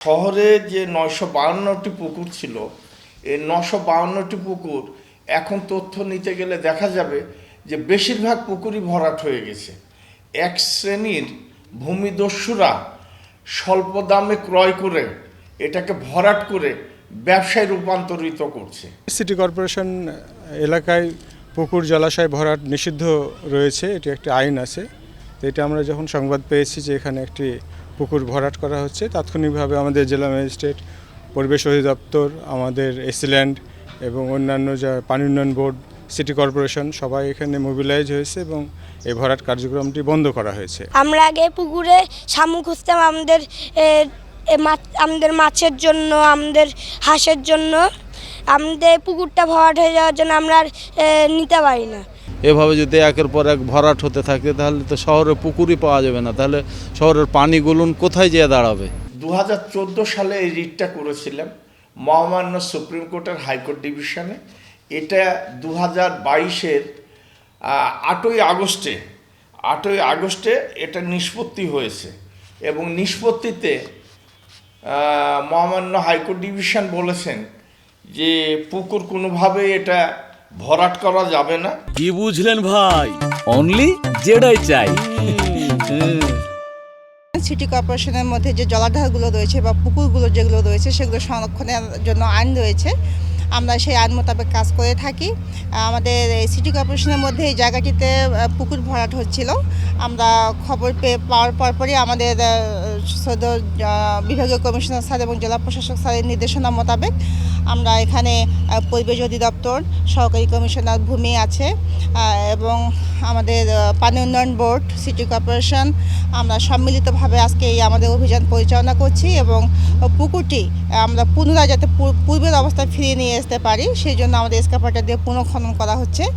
শহরে যে নয়শো বাউন্নটি পুকুর ছিল, এই নশো বাউন্নটি পুকুর এখন তথ্য নিতে গেলে দেখা যাবে যে বেশিরভাগ পুকুরই ভরাট হয়ে গেছে। এক শ্রেণির ভূমিদস্যুরা স্বল্প দামে ক্রয় করে এটাকে ভরাট করে ব্যবসায় রূপান্তরিত করছে। সিটি কর্পোরেশন এলাকায় পুকুর জলাশয় ভরাট নিষিদ্ধ রয়েছে, এটি একটি আইন আছে। তো এটা আমরা যখন সংবাদ পেয়েছি যে এখানে একটি পুকুর ভরাট করা হচ্ছে। তাৎক্ষণিকভাবে আমাদের জেলা ম্যাজিস্ট্রেট, পরিবেশ অধিদপ্তর, আমাদের এসিল্যান্ড এবং অন্যান্য যা পানি উন্নয়ন বোর্ড, সিটি কর্পোরেশন সবাই এখানে মোবিলাইজ হয়েছে এবং এই ভরাট কার্যক্রমটি বন্ধ করা হয়েছে। আমরা আগে পুকুরে শামুক খুঁজতাম আমাদের আমাদের মাছের জন্য, আমাদের হাঁসের জন্য। আমাদের পুকুরটা ভরাট হয়ে যাওয়ার জন্য আমরা আর নিতে পারি না। এভাবে যদি একের পর এক ভরাট হতে থাকে, তাহলে তো শহরে পুকুরই পাওয়া যাবে না। তাহলে শহরের পানি পানিগুলোন কোথায় যেয়ে দাঁড়াবে? দু হাজার চোদ্দ সালে এই রিটটা করেছিলাম মহামান্য সুপ্রিম কোর্টের হাইকোর্ট ডিভিশনে। এটা দু হাজার বাইশের আটই আগস্টে আটই আগস্টে এটা নিষ্পত্তি হয়েছে এবং নিষ্পত্তিতে মহামান্য হাইকোর্ট ডিভিশন বলেছেন যে পুকুর কোনোভাবে এটা ভরাট করা যাবে না। কি বুঝলেন ভাই? অনলি যেটাই চাই। সিটি কর্পোরেশনের মধ্যে যে জলাধারগুলো রয়েছে বা পুকুরগুলো যেগুলো রয়েছে সেগুলো সংরক্ষণের জন্য আইন রয়েছে। আমরা সেই আইন মোতাবেক কাজ করে থাকি। আমাদের এই সিটি কর্পোরেশনের মধ্যে এই জায়গাটিতে পুকুর ভরাট হচ্ছিল। আমরা খবর পেয়ে পাওয়ার পরপরই আমাদের সদর বিভাগীয় কমিশনার স্যার এবং জেলা প্রশাসক স্যারের নির্দেশনা মোতাবেক আমরা এখানে পরিবেশ অধিদপ্তর, সহকারী কমিশনার ভূমি আছে এবং আমাদের পানি উন্নয়ন বোর্ড, সিটি কর্পোরেশন, আমরা সম্মিলিতভাবে আজকে এই আমাদের অভিযান পরিচালনা করছি এবং পুকুরটি আমরা পুনরায় যাতে পূর্বের অবস্থায় ফিরিয়ে নিয়ে আসতে পারি, সেই জন্য আমাদের এসকাপাটা দিয়ে পুনঃখনন করা হচ্ছে।